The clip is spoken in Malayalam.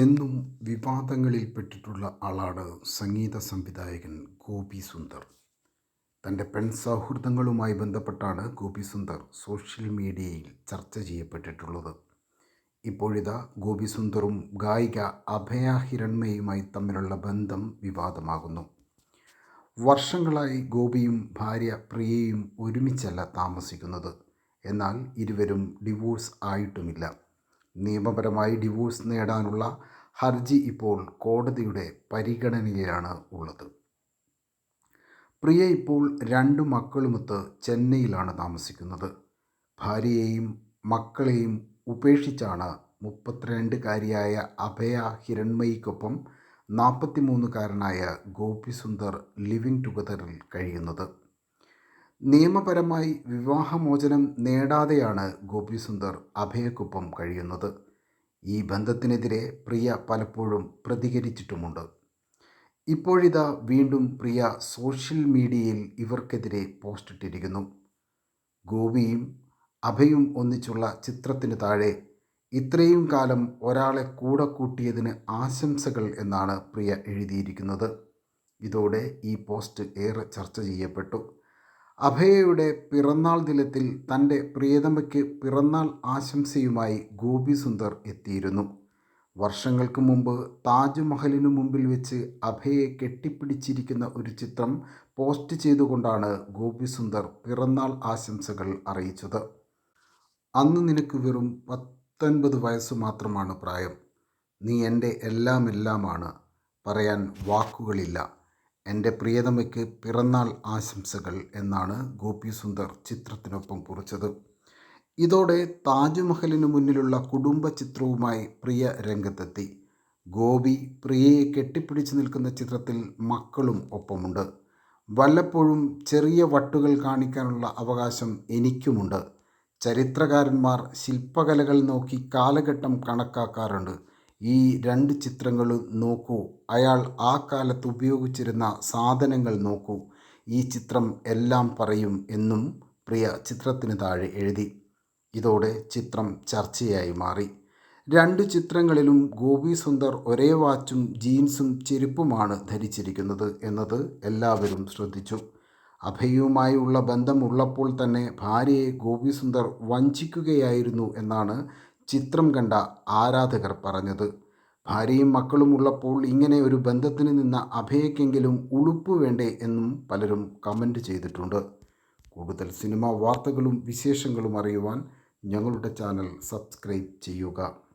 എന്നും വിവാദങ്ങളിൽപ്പെട്ടിട്ടുള്ള ആളാണ് സംഗീത സംവിധായകൻ ഗോപി സുന്ദർ. തന്റെ പെൺ സൗഹൃദങ്ങളുമായി ബന്ധപ്പെട്ടാണ് ഗോപി സുന്ദർ സോഷ്യൽ മീഡിയയിൽ ചർച്ച ചെയ്യപ്പെട്ടിട്ടുള്ളത്. ഇപ്പോഴിതാ ഗോപി സുന്ദറും ഗായിക അഭയ ഹിരൺമയുമായി തമ്മിലുള്ള ബന്ധം വിവാദമാകുന്നു. വർഷങ്ങളായി ഗോപിയും ഭാര്യ പ്രിയയും ഒരുമിച്ചല്ല താമസിക്കുന്നത്. എന്നാൽ ഇരുവരും ഡിവോഴ്സ് ആയിട്ടുമില്ല. നിയമപരമായി ഡിവോഴ്സ് നേടാനുള്ള ഹർജി ഇപ്പോൾ കോടതിയുടെ പരിഗണനയിലാണ് ഉള്ളത്. പ്രിയ ഇപ്പോൾ രണ്ടു മക്കളുമൊത്ത് ചെന്നൈയിലാണ് താമസിക്കുന്നത്. ഭാര്യയെയും മക്കളെയും ഉപേക്ഷിച്ചാണ് മുപ്പത്തിരണ്ടുകാരിയായ അഭയ ഹിരൺമയിക്കൊപ്പം നാൽപ്പത്തിമൂന്നുകാരനായ ഗോപി സുന്ദർ ലിവിങ് ടുഗദറിൽ കഴിയുന്നത്. നിയമപരമായി വിവാഹമോചനം നേടാതെയാണ് ഗോപിസുന്ദർ അഭയക്കൊപ്പം കഴിയുന്നത്. ഈ ബന്ധത്തിനെതിരെ പ്രിയ പലപ്പോഴും പ്രതികരിച്ചിട്ടുമുണ്ട്. ഇപ്പോഴിതാ വീണ്ടും പ്രിയ സോഷ്യൽ മീഡിയയിൽ ഇവർക്കെതിരെ പോസ്റ്റിട്ടിരിക്കുന്നു. ഗോപിയും അഭയും ഒന്നിച്ചുള്ള ചിത്രത്തിന് താഴെ ഇത്രയും കാലം ഒരാളെ കൂടെ കൂട്ടിയതിന് ആശംസകൾ എന്നാണ് പ്രിയ എഴുതിയിരിക്കുന്നത്. ഇതോടെ ഈ പോസ്റ്റ് ഏറെ ചർച്ച ചെയ്യപ്പെട്ടു. അഭയയുടെ പിറന്നാൾ ദിനത്തിൽ തന്റെ പ്രിയതമയ്ക്ക് പിറന്നാൾ ആശംസയുമായി ഗോപി സുന്ദർ എത്തിയിരുന്നു. വർഷങ്ങൾക്ക് മുമ്പ് താജ്മഹലിനു മുമ്പിൽ വെച്ച് അഭയെ കെട്ടിപ്പിടിച്ചിരിക്കുന്ന ഒരു ചിത്രം പോസ്റ്റ് ചെയ്തുകൊണ്ടാണ് ഗോപി സുന്ദർ പിറന്നാൾ ആശംസകൾ അറിയിച്ചത്. അന്ന് നിനക്ക് വെറും പത്തൊൻപത് വയസ്സ് മാത്രമാണ് പ്രായം. നീ എന്റെ എല്ലാമെല്ലാമാണ്. പറയാൻ വാക്കുകളില്ല. എന്റെ പ്രിയതമയ്ക്ക് പിറന്നാൾ ആശംസകൾ എന്നാണ് ഗോപി സുന്ദർ ചിത്രത്തിനൊപ്പം കുറിച്ചത്. ഇതോടെ താജ്മഹലിന് മുന്നിലുള്ള കുടുംബ ചിത്രവുമായി പ്രിയ രംഗത്തെത്തി. ഗോപി പ്രിയയെ കെട്ടിപ്പിടിച്ചു നിൽക്കുന്ന ചിത്രത്തിൽ മക്കളും ഒപ്പമുണ്ട്. വല്ലപ്പോഴും ചെറിയ വട്ടുകൾ കാണിക്കാനുള്ള അവകാശം എനിക്കുമുണ്ട്. ചരിത്രകാരന്മാർ ശില്പകലകൾ നോക്കി കാലഘട്ടം കണക്കാക്കാറുണ്ട്. ഈ രണ്ട് ചിത്രങ്ങളും നോക്കൂ. അയാൾ ആ കാലത്ത് ഉപയോഗിച്ചിരുന്ന സാധനങ്ങൾ നോക്കൂ. ഈ ചിത്രം എല്ലാം പറയും എന്നും പ്രിയ ചിത്രത്തിന് താഴെ എഴുതി. ഇതോടെ ചിത്രം ചർച്ചയായി മാറി. രണ്ട് ചിത്രങ്ങളിലും ഗോപി സുന്ദർ ഒരേ വാച്ചും ജീൻസും ചെരുപ്പുമാണ് ധരിച്ചിരിക്കുന്നത് എന്നത് എല്ലാവരും ശ്രദ്ധിച്ചു. അഭയവുമായുള്ള ബന്ധമുള്ളപ്പോൾ തന്നെ ഭാര്യയെ ഗോപി സുന്ദർ വഞ്ചിക്കുകയായിരുന്നു എന്നാണ് ചിത്രം കണ്ട ആരാധകർ പറഞ്ഞത് ഭാര്യയും മക്കളും ഉള്ളപ്പോൾ ഇങ്ങനെ ഒരു ബന്ധത്തിന് നിന്ന അഭയക്കെങ്കിലും ഉളുപ്പ് വേണ്ടേ എന്നും പലരും കമന്റ് ചെയ്തിട്ടുണ്ട്. കൂടുതൽ സിനിമാ വാർത്തകളും വിശേഷങ്ങളും അറിയുവാൻ ഞങ്ങളുടെ ചാനൽ സബ്സ്ക്രൈബ് ചെയ്യുക.